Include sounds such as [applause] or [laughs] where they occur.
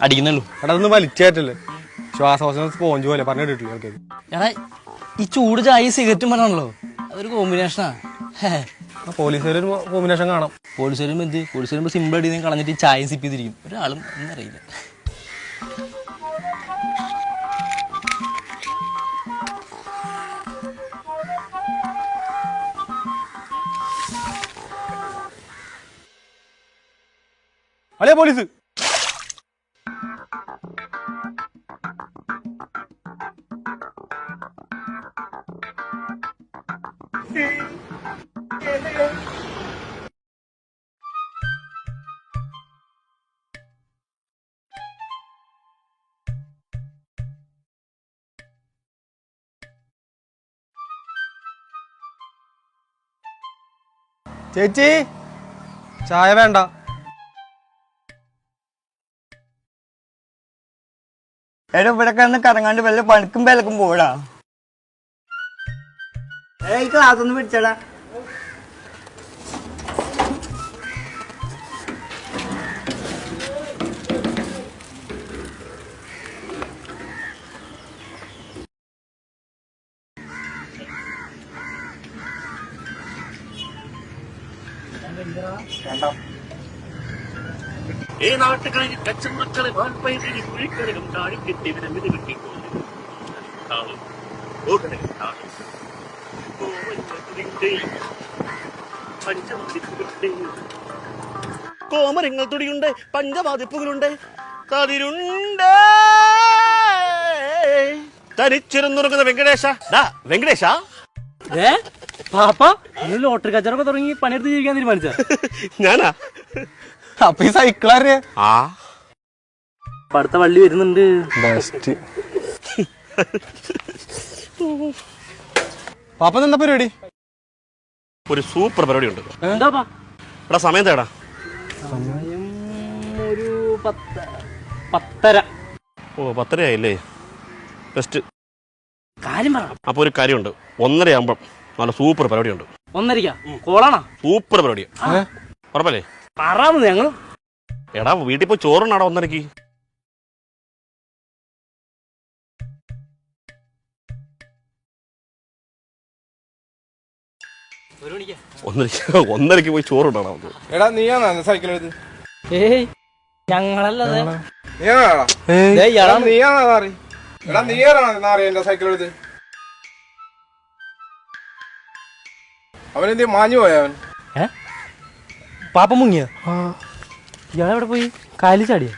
അടിക്കുന്നുള്ളൂ. എടാ അതൊന്ന് വലിച്ചേറ്റല്ലേ സ്പോഞ്ച് പോലെ പറഞ്ഞു കേട്ടിട്ടില്ല ആൾക്കാർ എടാ ഈ ചൂട് ചായ സിഗരറ്റും പറഞ്ഞാണല്ലോ. അതൊരു കോമ്പിനേഷനാ പോലീസുകാർ ഒരു കോമ്പിനേഷൻ കാണാം. പോലീസ് എന്ത്? പോലീസ് സിമ്പിൾ അടി നീ കളഞ്ഞിട്ട് ഈ ചായ സിപ്പ് ചെയ്തിരിക്കും. ഒരാളും ഒന്നും അറിയില്ല. അല്ലേ പോലീസ്? ചേച്ചി ചായ വേണ്ട. എടാ ഇവിടെ കിടന്ന് കറങ്ങാണ്ട് വല്ല പണിക്കും വിലക്കും പോടാ ഏയ് ക്ലാസ് ഒന്ന് പിടിച്ചടാ. ഈ നാട്ടുകളിൽ കച്ചമക്കളെ വാൽപ്പൈതിരി കുഴിക്കരകം താഴിക്കെട്ടി വിനമിത് കിട്ടിക്കൊണ്ട് താളും ഓടനകം താളും കോമരങ്ങൾ തുടിയുണ്ട് പഞ്ചവാതിപ്പുകളുണ്ട് കതിരുണ്ട് തനിച്ചിരുന്നുറങ്ങുന്ന വെങ്കടേശ. വെങ്കടേശ. ഏ? പാപ്പ നിങ്ങൾ ലോട്ടറി കച്ചവടമൊക്കെ തുടങ്ങി പണിയെടുത്ത് ജീവിക്കാൻ തീരുമാനിച്ച [laughs] ഞാനാ? അപ്പൊ ഈ സൈക്കിളാരെ ആ. അടുത്ത വള്ളി വരുന്നുണ്ട്. ബെസ്റ്റ് [laughs] പാപ്പ എന്താ പരിപാടി? ഒരു സൂപ്പർ പരിപാടി ഉണ്ട് എന്താപ്പാ എടാ സമയം തേടാ സമയം ഒരു പത്ത് പത്തര. ഓ പത്തരയായില്ലേ? ബെസ്റ്റ് കാര്യം പറ. അപ്പോൾ ഒരു കാര്യമുണ്ട്. ഒന്നരയാകുമ്പം നല്ല സൂപ്പർ പരിപാടിയുണ്ട്. ഒന്നരിക്ക കോളാണോ? സൂപ്പർ പരിപാടി. ഉറപ്പല്ലേ? പറയാമത് ഞങ്ങൾ എടാ വീട്ടിൽ പോയി ചോറുണ്ടാടാ ഒന്നരക്ക് ഒന്നരക്ക് ഒന്നരക്ക് പോയി ചോറ് നമുക്ക്. എടാ നീയാണോ സൈക്കിൾ എടുത്ത്? ഏയ് ഞങ്ങളല്ലത്. നീയാണോ? നാറി എടാ നീയാണോ നാറി എന്റെ സൈക്കിൾ എടുത്ത്? അവനെന്ത് മാഞ്ഞു പോയ അവൻ? പാപ്പ മുങ്ങിയ? ഇയാളെവിടെ പോയി? കാലി ചാടിയ?